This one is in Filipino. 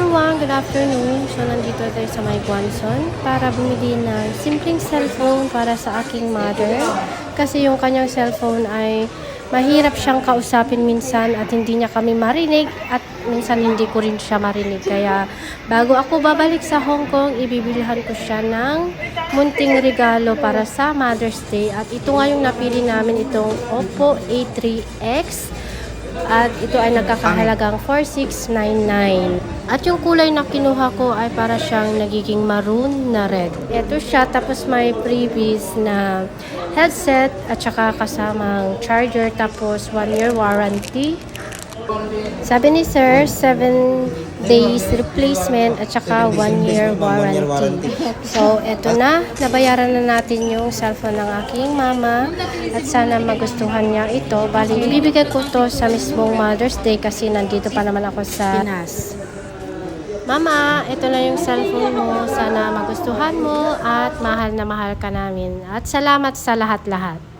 everyone, good afternoon. So nandito tayo sa may Guanson para bumili ng simpleng cellphone para sa aking mother. Kasi yung kanyang cellphone ay mahirap siyang kausapin minsan at hindi niya kami marinig at minsan hindi ko rin siya marinig. Kaya bago ako babalik sa Hong Kong, ibibilhan ko siya ng munting regalo para sa Mother's Day. At ito nga yung napili namin itong Oppo A3X. At ito ay nagkakahalagang 4699. At yung kulay na kinuha ko ay para siyang nagiging maroon na red. Ito siya, tapos may previous na headset at saka kasamang charger, tapos 1 year warranty. Sabi ni Sir, 7 days replacement at saka 1 year warranty. So, eto na. Nabayaran na natin yung cellphone ng aking mama at sana magustuhan niya ito. Bali, ibibigay ko to sa mismong Mother's Day kasi nandito pa naman ako sa Pinas. Mama, ito na yung cellphone mo. Sana magustuhan mo at mahal na mahal ka namin. At salamat sa lahat-lahat.